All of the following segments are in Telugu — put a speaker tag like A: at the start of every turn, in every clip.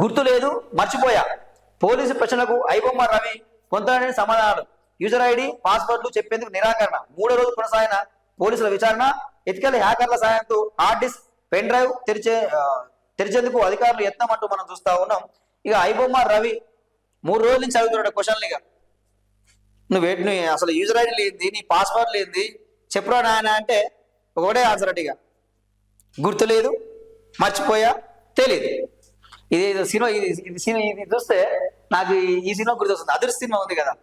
A: గుర్తు లేదు మర్చిపోయా. పోలీసు ప్రశ్నలకు ఐబొమ్మ రవి పొందలేని సమాధానాలు. యూజర్ ఐడి పాస్వర్డ్లు చెప్పేందుకు నిరాకరణ. మూడో రోజు కొనసాగిన పోలీసుల విచారణ. ఎతికల్ హ్యాకర్ల సాయంతో హార్డ్ డిస్క్ పెన్ డ్రైవ్ తెరిచే తెరిచేందుకు అధికారులు యత్నం అంటూ మనం చూస్తా ఉన్నాం. ఇక ఐబొమ్మ రవి మూడు రోజుల నుంచి చదువుతున్నాడు క్వశ్చన్లు ఇక. నువ్వు వేటి నువ్వు అసలు యూజర్ ఐడి లేనిది నీ పాస్వర్డ్ లేనిది చెప్పురా నాయన అంటే ఒకటే ఆన్సర్ ఇక. గుర్తులేదు మర్చిపోయా తెలియదు ఇది సినిమా ఇది ఇది సినిమా ఇది చూస్తే నాకు ఈ- సినిమా సినిమా గుర్తొస్తుంది. అదుర్ సినిమా ఉంది కదా.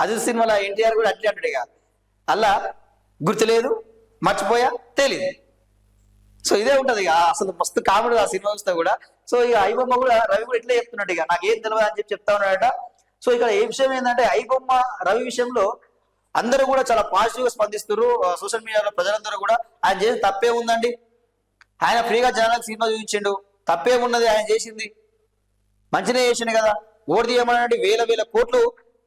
A: అదుర్ సినిమాలో ఎన్టీఆర్ కూడా అట్లే అంటాడు ఇక. అలా గుర్తులేదు? మర్చిపోయా? తెలియదు సో ఇదే ఉంటది ఇక. అసలు మస్తు కామెడీ ఆ సినిమా చూస్తే కూడా. సో ఇక ఐబొమ్మ కూడా రవి కూడా ఇట్లే చెప్తున్నాడు ఇక. నాకు ఏం తెలియదు అని చెప్పి చెప్తా ఉన్నాడట. సో ఇక్కడ ఏ విషయం ఏంటంటే ఐబొమ్మ రవి విషయంలో అందరూ కూడా చాలా పాజిటివ్గా స్పందిస్తారు సోషల్ మీడియాలో ప్రజలందరూ కూడా. ఆయన చేసి తప్పే ఉందండి. ఆయన ఫ్రీగా జనాలకు సినిమా చూపించిండు. తప్పే ఉన్నది ఆయన చేసింది. మంచినే చేసిండు కదా. ఓడి తీయమన్నాడు? వేల వేల కోట్లు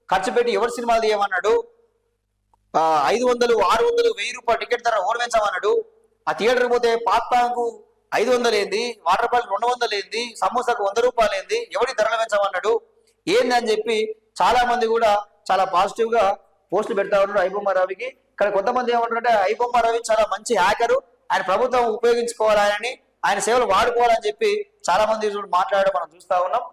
A: ఖర్చు పెట్టి ఎవరు సినిమాలు తీయమన్నాడు? ఐదు వందలు ఆరు వందలు వెయ్యి రూపాయలు టికెట్ ధర ఓడి ఆ థియేటర్ పోతే పాప్కార్న్కు ఐదు వందలు ఏంది? వాటర్ బాటిల్ రెండు వందలు ఏంది? సమోసాకు వంద రూపాయలు ఏంది? ఎవరి ధరలు పెంచమన్నాడు? ఏంది అని చెప్పి చాలా మంది కూడా చాలా పాజిటివ్గా పోస్టులు పెడతా ఉన్నారు ఐబొమ్మ రవికి. ఇక్కడ కొంతమంది ఏమంటారంటే ఐబొమ్మ రవి చాలా మంచి హ్యాకరు ఆయన ప్రభుత్వం ఉపయోగించుకోవాలని ఆయన సేవలు వాడుకోవాలని చెప్పి చాలా మంది మాట్లాడడం మనం చూస్తా ఉన్నాం.